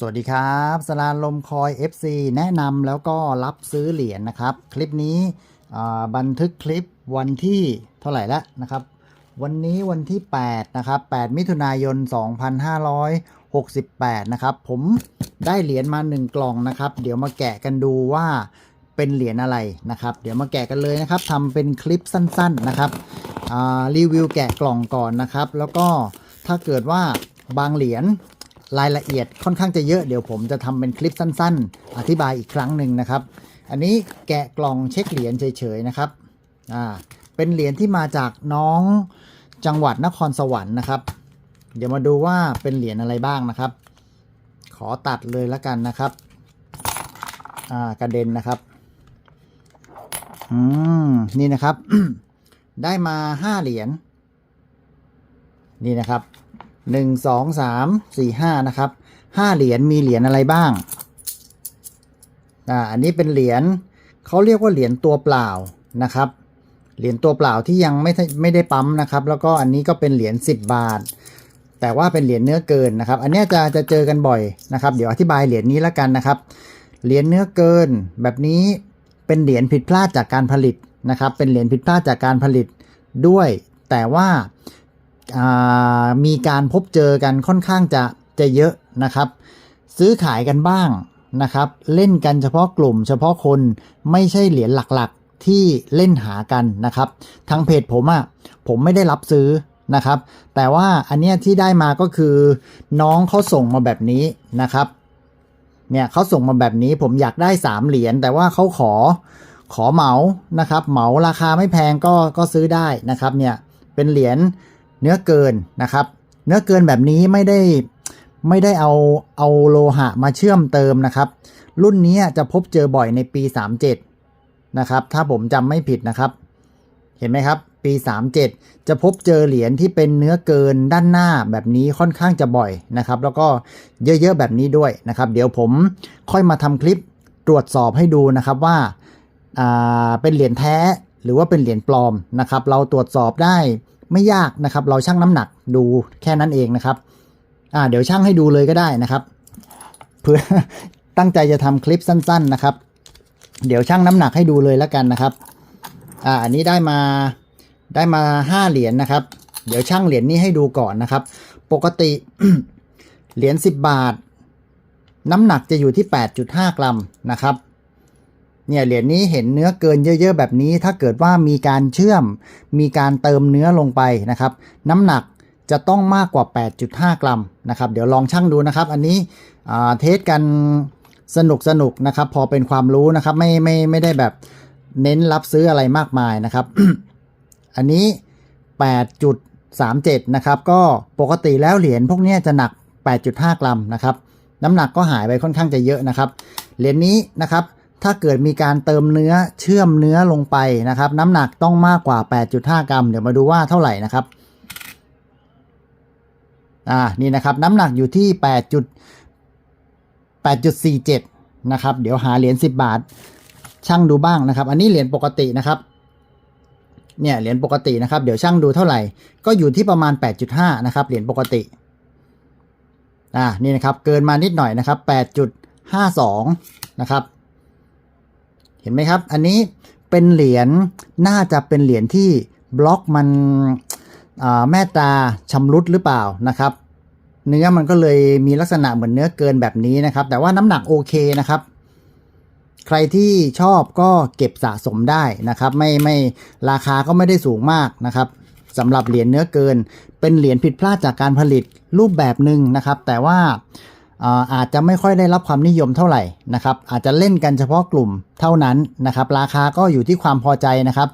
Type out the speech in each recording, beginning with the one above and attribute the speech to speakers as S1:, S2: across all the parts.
S1: สวัสดีครับสลานลมคอย FC แนะนำแล้วก็รับซื้อเหรียญนะครับ คลิปนี้บันทึกคลิปวันที่เท่าไหร่แล้วนะครับ วันนี้วันที่ 8 นะครับ 8 มิถุนายน 2568 นะครับ ผมได้เหรียญมา 1 กล่องนะครับ เดี๋ยวมาแกะกันดูว่าเป็นเหรียญอะไรนะครับ เดี๋ยวมาแกะกันเลยนะครับทำเป็นคลิปสั้นๆนะครับรีวิวแกะกล่องก่อนนะครับ แล้วก็ถ้าเกิดว่าบางเหรียญ รายละเอียดค่อนข้างจะเยอะเดี๋ยวผมจะทำเป็นคลิปสั้น ๆ อธิบายอีกครั้งหนึ่งนะครับ อันนี้แกะกล่องเช็คเหรียญเฉยๆนะครับอ่าเป็นเหรียญที่มาจากน้องจังหวัดนครสวรรค์นะครับ เดี๋ยวมาดูว่าเป็นเหรียญอะไรบ้างนะครับ ขอตัดเลยแล้วกันนะครับอ่ากระเด็นนะครับอืมนี่นะครับ ได้มาห้าเหรียญนี่นะครับ หนึ่งสองสามสี่ห้านะครับห้าเหรียญมีเหรียญอะไรบ้างอ่าอันนี้เป็นเหรียญเขาเรียกว่าเหรียญตัวเปล่านะครับเหรียญตัวเปล่าที่ยังไม่ได้ไม่ได้ปั๊มนะครับ แล้วก็อันนี้ก็เป็นเหรียญ10 บาท แต่ว่าเป็นเหรียญเนื้อเกินนะครับ อันนี้จะจะเจอกันบ่อยนะครับ เดี๋ยวอธิบายเหรียญนี้แล้วกันนะครับ เหรียญเนื้อเกิน แบบนี้เป็นเหรียญผิดพลาดจากการผลิตนะครับ เป็นเหรียญผิดพลาดจากการผลิตด้วย แต่ว่า มีการพบเจอกันค่อนข้างจะจะเยอะนะครับ ซื้อขายกันบ้างนะครับ เล่นกันเฉพาะกลุ่ม เฉพาะคนไม่ใช่เหรียญหลักๆที่เล่นหากันนะครับ ทางเพจผมอะ่ะผมไม่ได้รับซื้อนะครับ แต่ว่าอันเนี้ยที่ได้มาก็คือน้องเขาส่งมาแบบนี้นะครับเนี่ยเขาส่งมาแบบนี้ผมอยากได้สามเหรียญแต่ว่าเขาขอขอเหมานะครับ เหมาราคาไม่แพงก็ก็ซื้อได้นะครับเนี่ยเป็นเหรียญ เนื้อเกินนะครับ เนื้อเกินแบบนี้ไม่ได้ไม่ได้เอาเอาโลหะมาเชื่อมเติมนะครับ รุ่นนี้จะพบเจอบ่อยในปี 37 นะครับ ถ้าผมจำไม่ผิดนะครับ เห็นไหมครับ ปี 37 จะพบเจอเหรียญที่เป็นเนื้อเกินด้านหน้าแบบนี้ค่อนข้างจะบ่อยนะครับ แล้วก็เยอะๆแบบนี้ด้วยนะครับ เดี๋ยวผมค่อยมาทำคลิปตรวจสอบให้ดูนะครับว่าอ่าเป็นเหรียญแท้หรือว่าเป็นเหรียญปลอมนะครับ เราตรวจสอบได้ ไม่ยากนะครับ เราชั่งน้ำหนักดูแค่นั้นเองนะครับ อ่า เดี๋ยวชั่งให้ดูเลยก็ได้นะครับ เพื่อตั้งใจจะทำคลิปสั้น ๆนะครับ เดี๋ยวชั่งน้ำหนักให้ดูเลยแล้วกันนะครับ อ่า อันนี้ได้มาได้มาห้าเหรียญนะครับ เดี๋ยวชั่งเหรียญนี้ให้ดูก่อนนะครับ ปกติเหรียญสิบบาท น้ำหนักจะอยู่ที่ 8.5 กรัมนะครับ เนี่ยเหรียญนี้เห็นเนื้อเกินเยอะ ๆ แบบนี้ ถ้าเกิดว่ามีการเชื่อม มีการเติมเนื้อลงไปนะครับ น้ำหนักจะต้องมากกว่า 8.5 กรัมนะครับ เดี๋ยวลองชั่งดูนะครับ อันนี้เทสกันสนุกสนุกนะครับ พอเป็นความรู้นะครับ ไม่ไม่ไม่ได้แบบเน้นรับซื้ออะไรมากมายนะครับ อันนี้ 8.37 นะครับ ก็ปกติแล้วเหรียญพวกนี้จะหนัก 8.5 กรัมนะครับ น้ำหนักก็หายไปค่อนข้างจะเยอะนะครับ เหรียญนี้นะครับ ถ้าเกิดมีการเติมเนื้อเชื่อมเนื้อลงไปนะครับ น้ำหนักต้องมากกว่า 8.5 กรัม เดี๋ยวมาดูว่าเท่าไหร่นะครับอ่านี่นะครับน้ำหนักอยู่ที่ 8 8.47 นะครับ เดี๋ยวหาเหรียญ10 บาทช่างดูบ้างนะครับ อันนี้เหรียญปกตินะครับเนี่ยเหรียญปกตินะครับ เดี๋ยวช่างดูเท่าไหร่ ก็อยู่ที่ประมาณ 8.5 นะครับเหรียญปกติอ่านี่นะครับ เกินมานิดหน่อยนะครับ 8.52 นะครับ ห็นไหมครับ อันนี้เป็นเหรียญน่าจะเป็นเหรียญที่บล็อกมันแม่ตาชำรุดหรือเปล่านะครับ เนื้อมันก็เลยมีลักษณะเหมือนเนื้อเกินแบบนี้นะครับ แต่ว่าน้ำหนักโอเคนะครับ ใครที่ชอบก็เก็บสะสมได้นะครับ ไม่ไม่ราคาก็ไม่ได้สูงมากนะครับสำหรับเหรียญเนื้อเกิน เป็นเหรียญผิดพลาดจากการผลิตรูปแบบหนึ่งนะครับ แต่ว่า อาจจะไม่ค่อยได้รับความนิยมเท่าไหร่นะครับอาจจะเล่นกันเฉพาะกลุ่มเท่านั้นนะครับราคาก็อยู่ที่ความพอใจนะครับ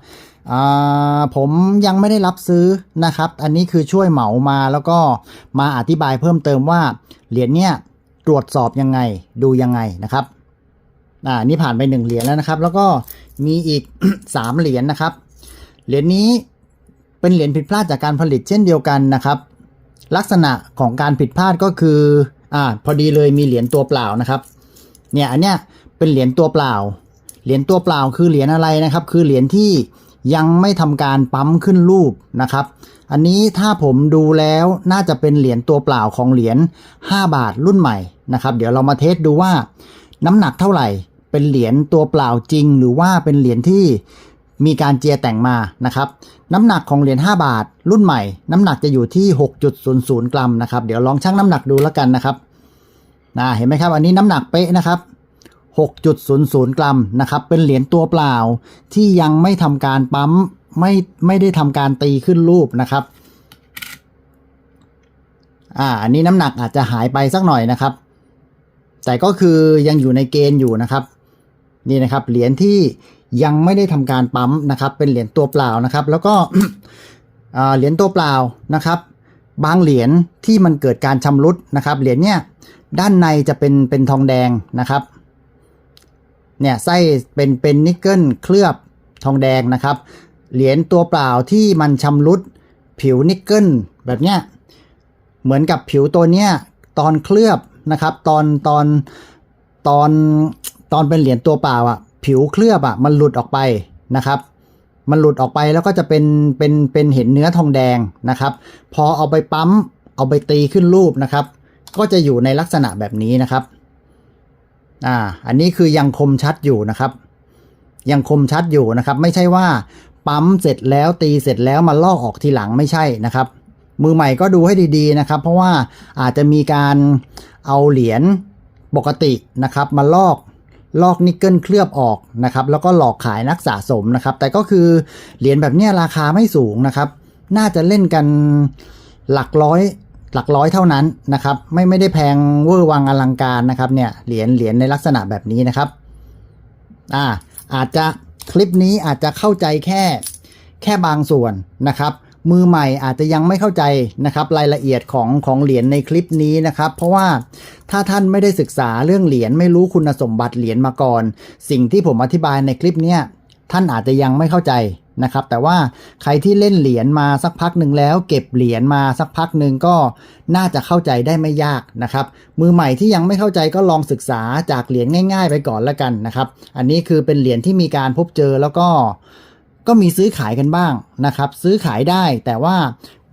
S1: ผมยังไม่ได้รับซื้อนะครับ อันนี้คือช่วยเหมามาแล้วก็มาอธิบายเพิ่มเติมว่าเหรียญเนี้ยตรวจสอบยังไงดูยังไงนะครับอ่านี่ผ่านไปหนึ่งเหรียญแล้วนะครับ แล้วก็มีอีกสามเหรียญนะครับ เหรียญนี้เป็นเหรียญผิดพลาดจากการผลิตเช่นเดียวกันนะครับ ลักษณะของการผิดพลาดก็คือ อ่าพอดีเลยมีเหรียญตัวเปล่านะครับ เนี่ยอันเนี้ยเป็นเหรียญตัวเปล่า เหรียญตัวเปล่าคือเหรียญอะไรนะครับ คือเหรียญที่ยังไม่ทำการปั๊มขึ้นรูปนะครับ อันนี้ถ้าผมดูแล้วน่าจะเป็นเหรียญตัวเปล่าของเหรียญ5บาทรุ่นใหม่นะครับ เดี๋ยวเรามาเทสดูว่าน้ำหนักเท่าไหร่ เป็นเหรียญตัวเปล่าจริง หรือว่าเป็นเหรียญที่ มีการเจียแต่งมานะครับ น้ำหนักของเหรียญ5บาท รุ่นใหม่ น้ำหนักจะอยู่ที่ 6.00 กรัมนะครับ เดี๋ยวลองชั่งน้ำหนักดูแล้วกันนะครับนะเห็นไหมครับ อันนี้น้ำหนักเป๊ะนะครับ 6.00 กรัมนะครับ เป็นเหรียญตัวเปล่าที่ยังไม่ทำการปั๊มไม่ไม่ได้ทำการตีขึ้นรูปนะครับอ่าอันนี้น้ำหนักอาจจะหายไปสักหน่อยนะครับ แต่ก็คือยังอยู่ในเกณฑ์อยู่นะครับ นี่นะครับเหรียญที่ ยังไม่ได้ทำการปั๊มนะครับ เป็นเหรียญตัวเปล่านะครับ แล้วก็เหรียญตัวเปล่านะครับ บางเหรียญที่มันเกิดการชำรุดนะครับ เหรียญเนี่ยด้านในจะเป็นเป็นทองแดงนะครับเนี่ยไส้เป็นเป็นนิกเกิลเคลือบทองแดงนะครับ เหรียญตัวเปล่าที่มันชำรุดผิวนิกเกิลแบบเนี้ยเหมือนกับผิวตัวเนี้ยตอนเคลือบนะครับ ตอนตอนตอนตอนเป็นเหรียญตัวเปล่าอะ ผิวเคลือบอะมันหลุดออกไปนะครับ มันหลุดออกไปแล้วก็จะเป็นเป็นเป็นเห็นเนื้อทองแดงนะครับ พอเอาไปปั๊มเอาไปตีขึ้นรูปนะครับ ก็จะอยู่ในลักษณะแบบนี้นะครับอ่าอันนี้คือยังคมชัดอยู่นะครับ ยังคมชัดอยู่นะครับ ไม่ใช่ว่าปั๊มเสร็จแล้วตีเสร็จแล้วมาลอกออกทีหลังไม่ใช่นะครับ มือใหม่ก็ดูให้ดีๆนะครับ เพราะว่าอาจจะมีการเอาเหรียญปกตินะครับ มาลอก ลอกนิกเกิลเคลือบออกนะครับแล้วก็หลอกขายนักสะสมนะครับ แต่ก็คือเหรียญแบบนี้ราคาไม่สูงนะครับ น่าจะเล่นกันหลักร้อยหลักร้อยเท่านั้นนะครับ ไม่ไม่ได้แพงเวอร์วังอลังการนะครับเนี่ยเหรียญเหรียญในลักษณะแบบนี้นะครับอ่าอาจจะคลิปนี้อาจจะเข้าใจแค่แค่บางส่วนนะครับ มือใหม่อาจจะยังไม่เข้าใจนะครับรายละเอียดของของเหรียญในคลิปนี้นะครับ เพราะว่าถ้าท่านไม่ได้ศึกษาเรื่องเหรียญไม่รู้คุณสมบัติเหรียญมาก่อน สิ่งที่ผมอธิบายในคลิปเนี้ยท่านอาจจะยังไม่เข้าใจนะครับแต่ว่าใครที่เล่นเหรียญมาสักพักหนึ่งแล้ว เก็บเหรียญมาสักพักหนึ่งก็น่าจะเข้าใจได้ไม่ยากนะครับ มือใหม่ที่ยังไม่เข้าใจก็ลองศึกษาจากเหรียญง่าย ๆ ไปก่อนละกันนะครับ อันนี้คือเป็นเหรียญที่มีการพบเจอแล้วก็ ก็มีซื้อขายกันบ้างนะครับ ซื้อขายได้แต่ว่า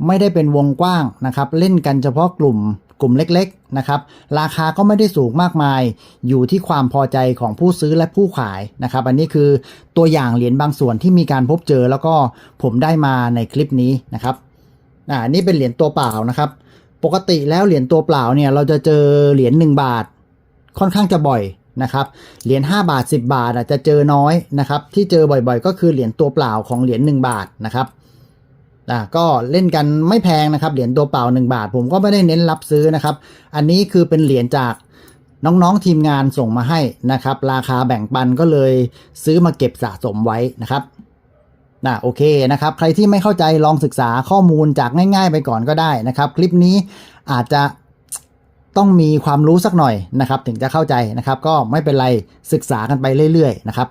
S1: ไม่ได้เป็นวงกว้างนะครับ เล่นกันเฉพาะกลุ่มกลุ่มเล็กๆนะครับ ราคาก็ไม่ได้สูงมากมาย อยู่ที่ความพอใจของผู้ซื้อและผู้ขายนะครับ อันนี้คือตัวอย่างเหรียญบางส่วนที่มีการพบเจอแล้วก็ผมได้มาในคลิปนี้นะครับอ่าอันนี่เป็นเหรียญตัวเปล่านะครับ ปกติแล้วเหรียญตัวเปล่าเนี่ยเราจะเจอเหรียญ1บาท ค่อนข้างจะบ่อย นะครับ เหรียญ5บาท 10 บาทอาจจะเจอน้อยนะครับ ที่เจอบ่อยๆ ก็คือเหรียญตัวเปล่าของเหรียญ1บาทนะครับอ่าก็เล่นกันไม่แพงนะครับ เหรียญตัวเปล่า 1 บาท ผมก็ไม่ได้เน้นรับซื้อนะครับ อันนี้คือเป็นเหรียญจากน้องๆทีมงานส่งมาให้นะครับ ราคาแบ่งปันก็เลยซื้อมาเก็บสะสมไว้นะครับนะโอเคนะครับ ใครที่ไม่เข้าใจลองศึกษาข้อมูลจากง่าย ๆ ไปก่อนก็ได้นะครับ คลิปนี้อาจจะ ต้องมีความรู้สักหน่อยนะครับ ถึงจะเข้าใจนะครับ ก็ไม่เป็นไรศึกษากันไปเรื่อยๆนะครับ